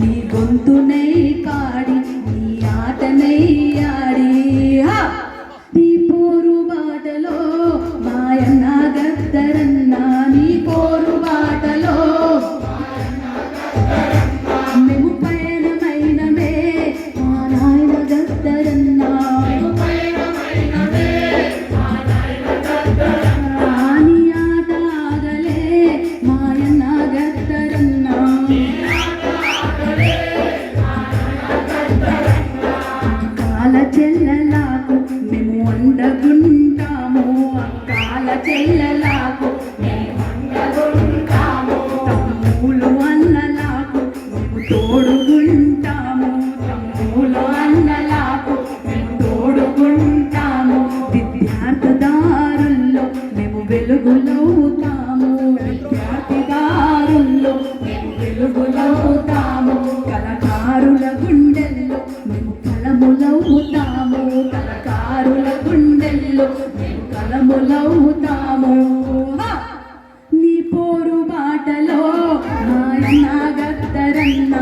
నీ గొంతునై కాడి నీ ఆటనై చెల్లలాకు మేము వండగుంటాము అక్కాల చెల్లలాకు తమ్ములు అన్నలాకు మేము తోడుగుంటాము. తమ్ములు అన్నలాకు మేము తోడుగుంటాము. విద్యార్థిదారుల్లో మేము వెలుగులవుతాము. విద్యార్థిదారుల్లో మేము వెలుగులవుతాము. కళకారుల గుండె కలములవుతాము! నీ పోరు బాటలో మాయన్న గద్దరన్న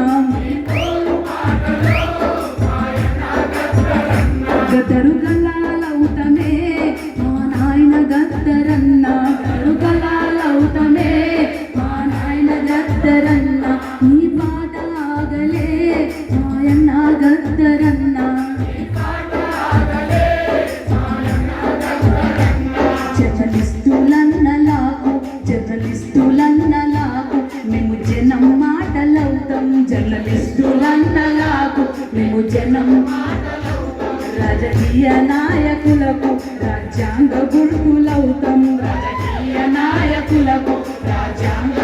మేము జనం రాజకీయ నాయకులకు రాజ్యాంగ గుర్తులవుతాం రాజకీయ నాయకులకు రాజ్యాంగ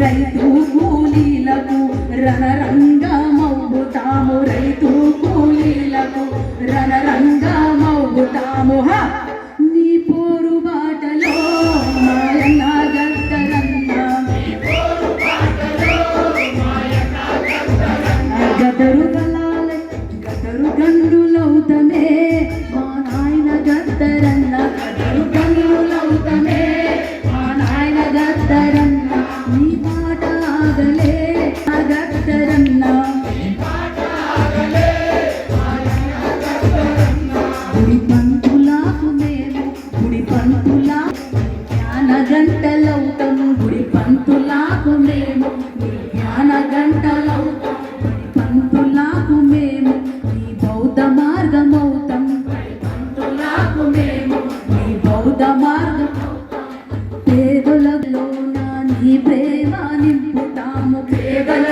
రైతు కూలీలకు రణరంగమవుతాము రైతు జ్ఞాన గంటలవుతాం గుడి పంతులకు మేము నీ బౌద్ధ మార్గమవుతాం గుడి పంతులకు మేము నీ బౌద్ధ మార్గం పేదలలో నీ ప్రేమ నింపుతాము. పేదల